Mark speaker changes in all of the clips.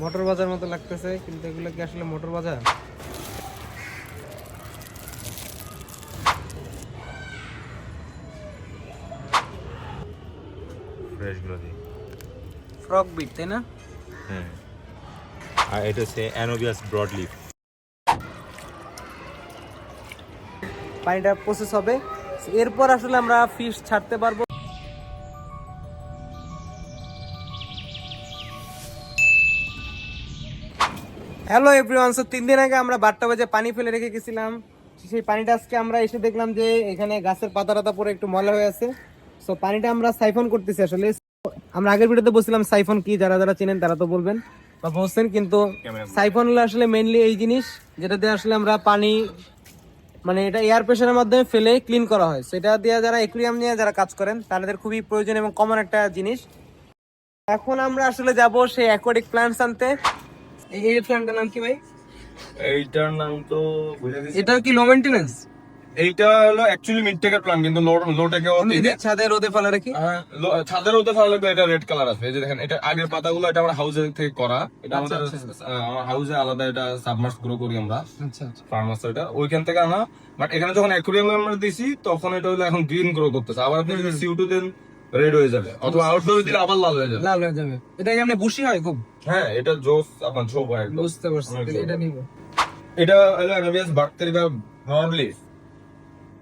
Speaker 1: Motor বাজার মতো লাগতেছে কিন্তু এগুলো কি আসলে মোটর বাজার?
Speaker 2: ফ্রেশগুলো দিই
Speaker 1: ফ্রক বিট তাই না?
Speaker 2: হ্যাঁ আর এটা হচ্ছে অ্যানোবিয়াস ব্রডলিফ
Speaker 1: পানিটা প্রসেস হবে। এরপর আসলে আমরা ফিশ ছাড়তে পারব। হ্যালো এভরিওয়ান সো তিন দিন আগে আমরা বারটা বাজে পানি ফেলে রেখে গেছিলাম। সেই পানিটা আজকে আমরা এসে দেখলাম যে এখানে গাছের পাতা টাতা পরে একটু ময়লা হয়ে আছে। সো পানিটা আমরা সাইফন করতেছি আসলে। আমরা আগের ভিডিওতে বলছিলাম সাইফন কি যারা যারা চেনেন তারা তো বলবেন। বা বলছেন কিন্তু সাইফন হলো আসলে মেইনলি এই জিনিস যেটা দিয়ে আসলে আমরা পানি মানে এটা এয়ার প্রেশারের মাধ্যমে ফেলে ক্লিন করা হয়। সেটা দিয়ে যারা একুরিয়াম নিয়ে যারা কাজ করেন তাদের খুবই প্রয়োজন এবং কমন একটা জিনিস। এখন আমরা আসলে যাব সেই অ্যাকোয়াটিক প্ল্যান্টস আনতে। এই প্ল্যান্টটার নাম কি ভাই?
Speaker 3: এইটার নাম তো
Speaker 1: এটা কি লো মেইনটেনেন্স
Speaker 3: এইটা হলো অ্যাকচুয়ালি মিড টেকের প্ল্যান কিন্তু লো লো টেকে
Speaker 1: ছাদে রোদে ফেলা রাখি?
Speaker 3: ছাদের মধ্যে ভালো লাগবে এটা রেড কালার আছে। এই যে দেখেন এটা আগের পাতাগুলো এটা আমরা হাউসে থেকে করা। এটা
Speaker 1: আচ্ছা,
Speaker 3: আমাদের
Speaker 1: আচ্ছা।
Speaker 3: হাউসে আলাদা এটা সাবমার্স গ্রো করি আমরা।
Speaker 1: আচ্ছা আচ্ছা।
Speaker 3: ফার্মাস এটা। ওইখান থেকে আনা। বাট এখানে যখন অ্যাকুরিয়ামে আমরা দিছি তখন এটা হলো এখন গ্রিন গ্রো করতেছে। আবার আপনি যদি সিউ টু দেন রেড হয়ে যাবে। অথবা আউটডোর দিলে আবার লাল হয়ে যাবে।
Speaker 1: লাল হয়ে যাবে। এটা কি আপনি বুশি হয় খুব?
Speaker 3: হ্যাঁ এটা জোস আপনার ঝোপ হয় একদম।
Speaker 1: বুঝতে পারছি। এটা নিব।
Speaker 3: এটা হলো অ্যানাবিয়াস বাক্টেরিয়া ব্রডলিফ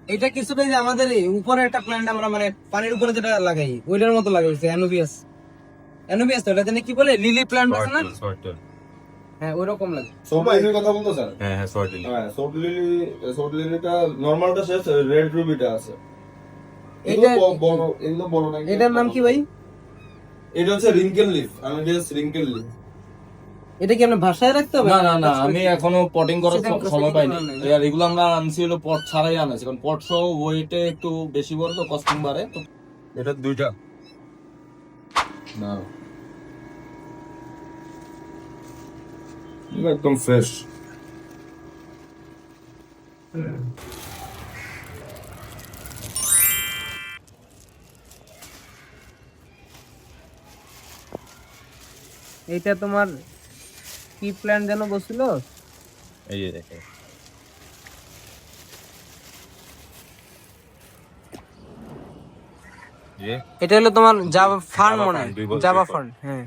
Speaker 1: এটা কিছুটা যে আমাদের উপরে একটা প্ল্যান্ট আমরা মানে পানির উপরে যেটা লাগাই ওইটার মতো লাগাইছে অ্যানোবিয়াস। অ্যানোবিয়াস তো এটা কি বলে? লিলি প্ল্যান্ট আছে না? হ্যাঁ ওই রকম লাগে
Speaker 3: সোপাইনের কথা বলতো স্যার
Speaker 2: হ্যাঁ হ্যাঁ সর্টেল
Speaker 3: হ্যাঁ সোট লিলি সোট লিলিটা নরমালটা শেষ রেড রুবিটা আছে।
Speaker 1: এটা
Speaker 3: এগুলো বড় না
Speaker 1: এটার নাম কি ভাই?
Speaker 3: এটা হচ্ছে রিঙ্কেল লিফ আমি জাস্ট রিঙ্কেল লিফ।
Speaker 1: এটা কি আমরা ভাষায় রাখতে হবে?
Speaker 4: না না না আমি এখনও পটিং করার সময় পাইনি। আর এগুলো আমরা আনছি হলো পট ছাড়াই আনাছি কারণ পট সহ ওয়েটে একটু বেশি বড় তো কস্টিং বাড়ে তো
Speaker 3: এটা দুইটা।
Speaker 4: না।
Speaker 3: একদম ফ্রেশ
Speaker 1: এইটা তোমার কি প্ল্যান যেন বলছিল
Speaker 2: এই যে দেখে।
Speaker 1: এটা হলো তোমার জাভা ফার্ন মনে
Speaker 2: বছর
Speaker 1: জাভা। ফার্ন হ্যাঁ।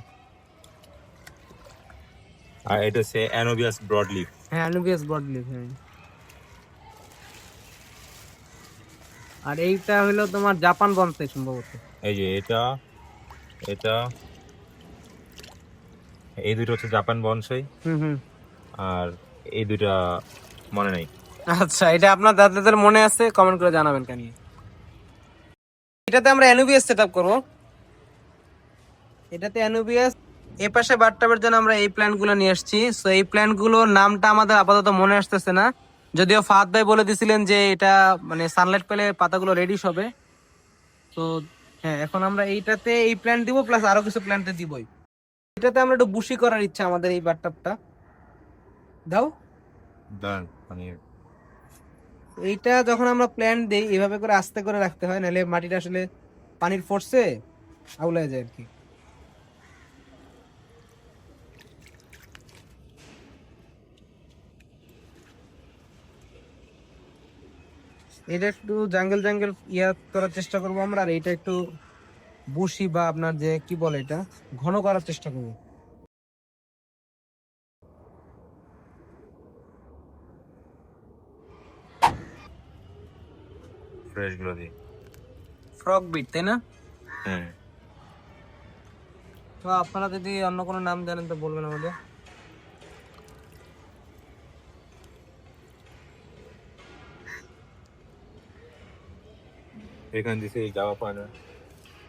Speaker 2: আর এটা হচ্ছে অ্যানোবিয়াস ব্রডলিফ
Speaker 1: হ্যাঁ অ্যানুবিয়াস বডলি হ্যাঁ। আর এইটা হলো তোমার জাপান বনসাই সম্ভবত।
Speaker 2: এই যে এটা এটা এই দুটো হচ্ছে জাপান বনসাই। আর এই দুটা মনে নেই।
Speaker 1: আচ্ছা এটা আপনার দাদাদের মনে আছে? কমেন্ট করে জানাবেন কেন? এটাতে আমরা অ্যানুবিয়াস সেট আপ করব। এটাতে অ্যানুবিয়াস এই পাশে বাথটাবের জন্য আমরা এই প্ল্যান্টগুলো নিয়ে আসছি। সো এই প্ল্যান্টগুলোর নামটা আমাদের আপাতত মনে আসতেছে না। যদিও ফাহাদ ভাই বলে দিছিলেন যে এটা মানে সানলাইট পেলে পাতাগুলো রেডিশ হবে। তো হ্যাঁ এখন আমরা এইটাতে এই প্ল্যান্ট দিব প্লাস আরও কিছু প্ল্যান্টে দিবই। এটাতে আমরা একটু বুশি করার ইচ্ছা আমাদের এই বাথটাবটা দাও।
Speaker 2: দাঁড়ান মানে
Speaker 1: এইটা যখন আমরা প্ল্যান দেই এভাবে করে আস্তে করে রাখতে হয় নাহলে মাটিটা আসলে পানির ফোর্সে আউলায় যায় আর কি এটা একটু জাঙ্গল জাঙ্গল ইয়া করার চেষ্টা করব আমরা আর এইটা একটু বসি বা আপনার যে কি বলে এটা? ঘন করার চেষ্টা করব।
Speaker 2: দিই।
Speaker 1: ফ্রক বিট তাই না?
Speaker 2: হ্যাঁ
Speaker 1: তো আপনারা যদি অন্য কোনো নাম জানেন তো বলবেন আমাদের।
Speaker 2: এখানে দিছে এই জামা পানা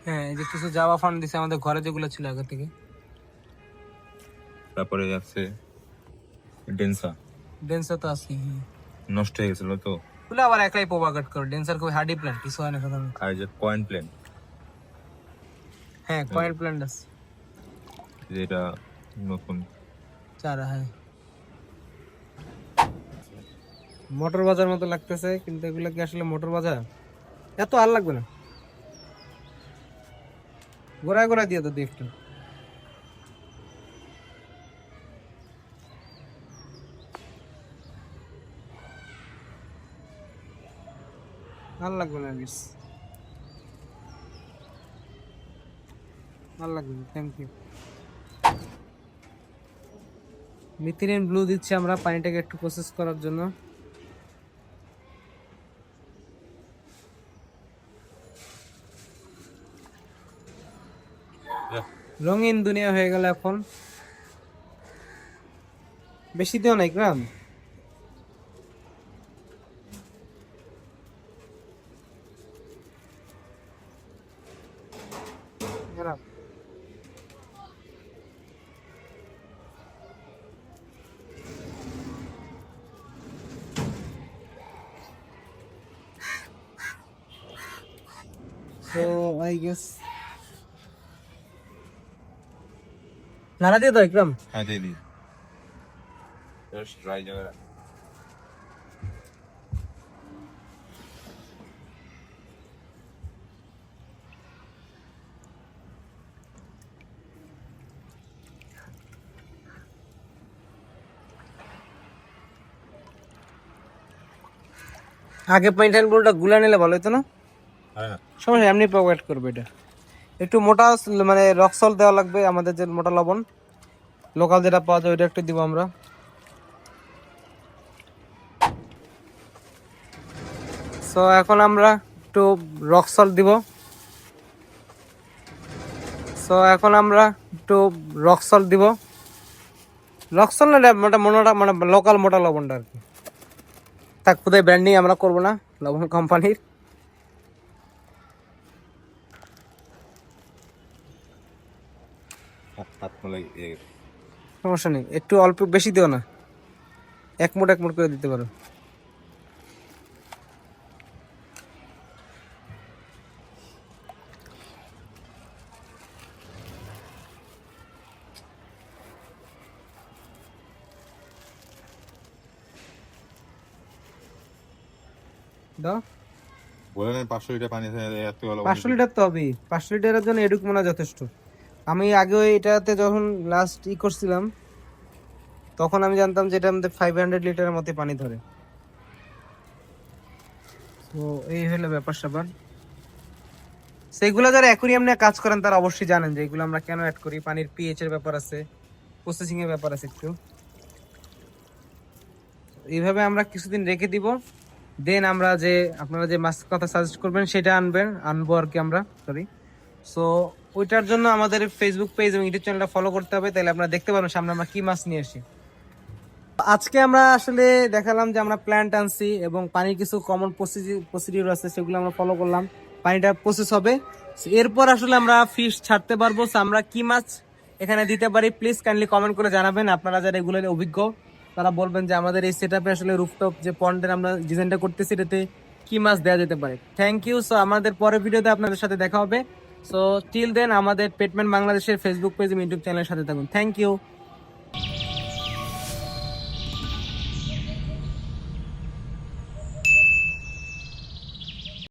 Speaker 1: হ্যাঁ এই যে কিছু জাভা ফান্ড দিছে আমাদের ঘরে যেগুলো ছিল আগে থেকে।
Speaker 2: তারপরে যাচ্ছে ডেন্সা
Speaker 1: ডেন্সার তো আছে
Speaker 2: নষ্ট হয়ে গেছিল তো।
Speaker 1: ওগুলো আবার একলাই প্রোপাগেট করে। ডেন্সার খুবই হার্ডি প্ল্যান্ট কিছু হয় না সাধারণত।
Speaker 2: আর যে কয়েন প্লেন
Speaker 1: হ্যাঁ কয়েল প্ল্যান্ট আছে।
Speaker 2: যেটা নতুন।
Speaker 1: চারা হ্যাঁ। মোটর বাজার মতো লাগতেছে কিন্তু এগুলো কি আসলে মোটর বাজার? এত আর লাগবে না। গোড়ায় গোড়ায় দিয়ে দাদি একটু ভালো লাগবে না মিস ভালো লাগবে থ্যাংক ইউ মিথিলিন ব্লু দিচ্ছি আমরা, পানিটাকে একটু প্রসেস করার জন্য। রঙিন দুনিয়া হয়ে গেল এখন বেশি দিও নাই গ্রাম. So I guess নাড়া দিয়ে দাও একদম
Speaker 2: হ্যাঁ দিয়ে দিই। জাস্ট ড্রাই জায়গা
Speaker 1: আগে পয়েন্ট বলটা গুলা নিলে ভালো হতো না?
Speaker 2: হ্যাঁ।
Speaker 1: সমস্যা এমনি প্রোভাইড করবে এটা। একটু মোটা মানে রক সল্ট দেওয়া লাগবে আমাদের যে মোটা লবণ। লোকাল যেটা পাওয়া যায় ওইটা একটু দিব আমরা। সো এখন আমরা একটু রক সল্ট দিব। সো এখন আমরা একটু রক সল্ট দিব। রক সল্ট না মোটা মোটা মানে লোকাল মোটা লবণটা আর কি। থাক কোথায় ব্র্যান্ডিং আমরা করব না, লবণ কোম্পানির
Speaker 2: হাত
Speaker 1: সমস্যা নেই। একটু অল্প বেশি দিও না। এক মুঠ এক মুঠ করে দিতে পারো। দাও।
Speaker 2: বলে নেন পাঁচশো লিটার পানি
Speaker 1: পাঁচশো লিটার তো হবে পাঁচশো লিটারের জন্য এডুক মনে হয় যথেষ্ট। আমি আগে এটাতে যখন লাস্ট ই করছিলাম, তখন আমি জানতাম যে এটার মধ্যে ফাইভ হান্ড্রেড লিটারের মতো পানি ধরে। তো এই হলো ব্যাপার স্যাপার। সেগুলো যারা অ্যাকুরিয়াম নিয়ে কাজ করেন, তারা অবশ্যই জানেন যে এগুলো আমরা কেন অ্যাড করি। পানির পিএইচ এর ব্যাপার আছে প্রসেসিং এর ব্যাপার আছে একটু। এইভাবে আমরা কিছুদিন রেখে দিব। দেন আমরা যে, আপনারা যে মাছ কথা সাজেস্ট করবেন, সেটা আনবেন, আনব আর কি আমরা সরি সো ওইটার জন্য আমাদের ফেসবুক পেজ এবং ইউটিউব চ্যানেলটা ফলো করতে হবে, তাহলে আপনারা দেখতে পারবেন সামনে আমরা কি মাছ নিয়ে আসি। আজকে আমরা আসলে দেখালাম যে আমরা প্ল্যান্ট আনছি এবং পানির কিছু কমন প্রসিডিউর আছে, সেগুলো আমরা ফলো করলাম। পানিটা প্রসেস হবে। এরপর আসলে আমরা ফিশ ছাড়তে পারব। আমরা কি মাছ এখানে দিতে পারি প্লিজ কাইন্ডলি কমেন্ট করে জানাবেন। আপনারা যারা এগুলো অভিজ্ঞ, তারা বলবেন যে আমাদের এই সেট আসলে রুফটপ যে পন্ডের আমরা ডিজাইনটা করতেছি, এটাতে কি মাছ দেওয়া যেতে পারে। থ্যাংক ইউ সো আমাদের পরের ভিডিওতে আপনাদের সাথে দেখা হবে। সো টিল দেন আমাদের পেটমেন্ট বাংলাদেশের ফেসবুক পেজ ইউটিউব চ্যানেলের সাথে থাকুন। Thank you